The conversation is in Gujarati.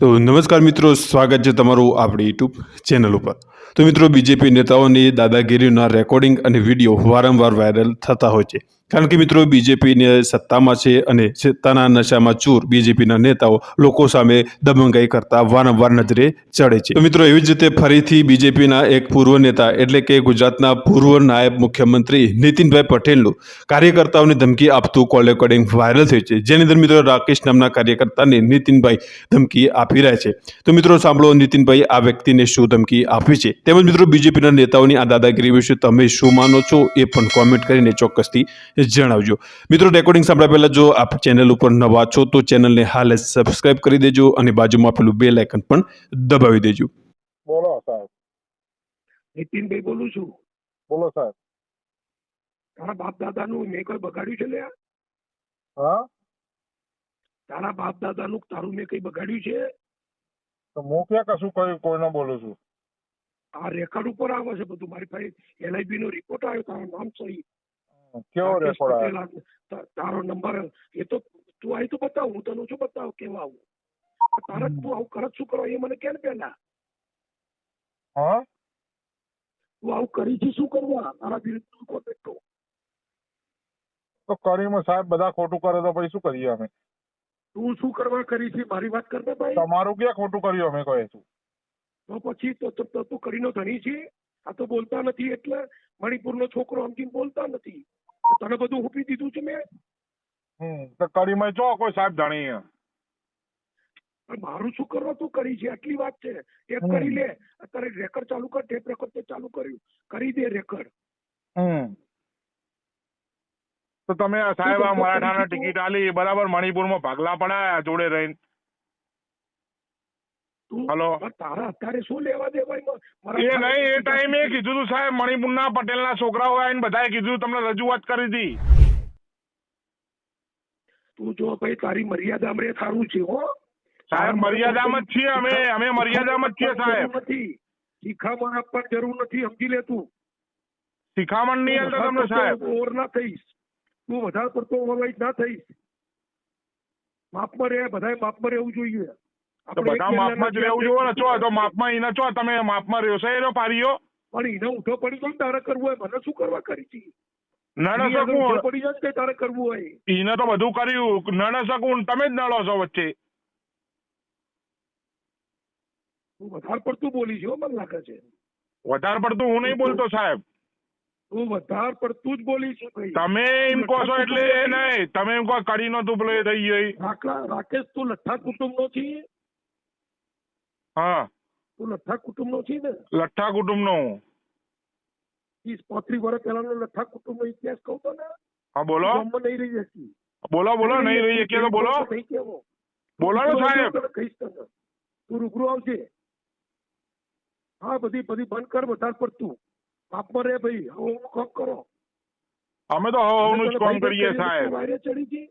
તો નમસ્કાર મિત્રો, સ્વાગત છે તમારું આપણી યુટ્યુબ ચેનલ ઉપર. તો મિત્રો, બીજેપી નેતાઓની દાદાગીરીના રેકોર્ડિંગ અને વીડિયો વારંવાર વાયરલ થતા હોય છે. કારણ કે મિત્રો, બીજેપીને સત્તામાં છે અને સત્તાના નશામાં ચૂર બીજેપીના નેતાઓ લોકો સામે દબંગાઈ કરતા વારંવાર નજરે ચડે છે. મિત્રો, એવી જ રીતે ફરીથી બીજેપીના એક પૂર્વ નેતા એટલે કે ગુજરાતના પૂર્વ નાયબ મુખ્યમંત્રી નીતિનભાઈ પટેલનું કાર્યકર્તાઓને ધમકી આપતું કોલ રેકોર્ડિંગ વાયરલ થયું છે. જેની અંદર મિત્રો, રાકેશ નામના કાર્યકર્તાને નીતિનભાઈ ધમકી આપી રહ્યા છે. તો મિત્રો, સાંભળો, નીતિનભાઈ આ વ્યક્તિને શું ધમકી આપી છે. તેમજ મિત્રો, બીજેપીના નેતાઓની આ દાદાગીરી વિશે તમે શું માનો છો એ પણ કોમેન્ટ કરીને ચોક્કસથી જણાવજો. મિત્રો રેકોર્ડિંગ સાંભળ્યા પહેલાં જો આપ ચેનલ ઉપર નવા છો તો ચેનલને હાલ જ સબસ્ક્રાઇબ કરી દેજો અને બાજુમાં આપેલું બે લાઇકન પણ દબાવી દેજો. બોલો સાહેબ. નીતિનભાઈ બોલું છું. બોલો સાહેબ. તારા બાપ દાદાનું મેં કોઈ બગાડ્યું છે લ્યા? હા? તારા બાપ દાદાનું તારું મેં કઈ બગાડ્યું છે? તો હું ક્યાં કશું કર્યું કોઈને બોલું છું. આ રેકોર્ડ ઉપર આવે છે બધું. મારી પાસે એલઆઈબી નો રિપોર્ટ આવ્યો તારું નામ સહી. રેકોર્ડ તારો નંબર એ તો તું આવી તો બતાવ હું તને શું બતાવ કેવા આવું? તારે તું આવું કરત શું કરો એ મને કેમ પેલા? હા? તું આવું કરી છે શું કરવા તારા વિરુદ્ધ કોન્ટેક્ટ તો કરીમાં સાહેબ બધા ખોટું કરે તો પછી શું કરીએ અમે? તું શું કરવા કરી છે મારી વાત કરતા ભાઈ? તમારું ક્યાં ખોટું કર્યું અમે કહે છું? તો પછી તો તો- તો કરીનો ધણી છે? આ તો બોલતા નથી એટલે મણિપુરનો છોકરો સમજીને બોલતા નથી. તને બધું ઉપી દીધું છે મેં? હમ તો કરીમાં જો કોઈ સાહેબ જાણીએ મારું શું કરવા તું કરી છે? આટલી વાત છે. ટેપ કરી લે. અત્યારે રેકર્ડ ચાલુ કર ટેપ રેકર્ડ તે ચાલુ કર્યું. કરી દે રેકર્ડ. તો તમે સાહેબ આ મરાઠાના ટિકિટ આલી બરાબર મણિપુરમાં ભાગલા પડાયા જોડે રહીને. હલો. તારા અત્યારે શું લેવા દે ભાઈ? મ- મારા એ નહીં એ ટાઈમે કીધું તું સાહેબ મણિપુરના પટેલના છોકરાઓ આવીને બધાએ કીધું તમને રજૂઆત કરી હતી તું જો ભાઈ તારી મર્યાદા રે સારું છે હો. સાહેબ મર્યાદામાં જ છીએ અમે અમે મર્યાદામાં જ છીએ સાહેબ. નથી. શિખામણ આપવાની જરૂર નથી સમજી લે તું. શિખામણ નહીં આલતા તમને સાહેબ. ઓવર ના થઈશ. તું વધારે પડતો ઓવરલાઈટ ના થઈશ. માપમાં રહે બધાય માપમાં રહેવું જોઈએ. તો બધા માપમાં જ રહેવું જોવો ને? ચો તો માપમાં એને ચો તમે માપમાં રહ્યો. છે એનો પારીઓ? પણ એને ઉઠો પડી જાય તારે કરવું હોય. મને શું કરવા કરી છે નડ શકું. પડી જાય કે તારે કરવું હોય. એને તો બધું કર્યું. નડે શકું તમે જ નડો છો વચ્ચે. તું વધારે પડતું બોલી છે મને લાગે છે. વધારે પડતું હું નહીં બોલતો સાહેબ. તું વધારે પડતું જ બોલી છું ભાઈ. તમે એમ કહો છો એટલે એ નહીં. તમે એમ કહો કરી નતું પેલો એ થઈ ગઈ રાકેશ તું લઠ્ઠા કુટુંબ નો છે? હા તું લઠ્ઠા કુટુંબ નો છે ને લઠ્ઠા કુટુંબ નો ત્રીસ પાંત્રીસ વર્ષ પહેલાનો લઠ્ઠા કુટુંબ નો ઇતિહાસ કહું તો ને હા બોલો ગામમાં નહીં રહી જતી બોલો બોલો નહીં રહી કે તો બોલો નહીં કહેવો બોલો ને રૂબરૂ સાહેબ આવજે તને કહીશ તને તું રૂબરૂ આવજે હા બધી બધી બંધ કર વધારે પડતું માપમાં રે ભાઈ હવે હું કામ કરો અમે તો હવ હવનું જ તને કામ ભાઈ કરીએ ભાઈ સાહેબ વાયરે ચડી ગઈ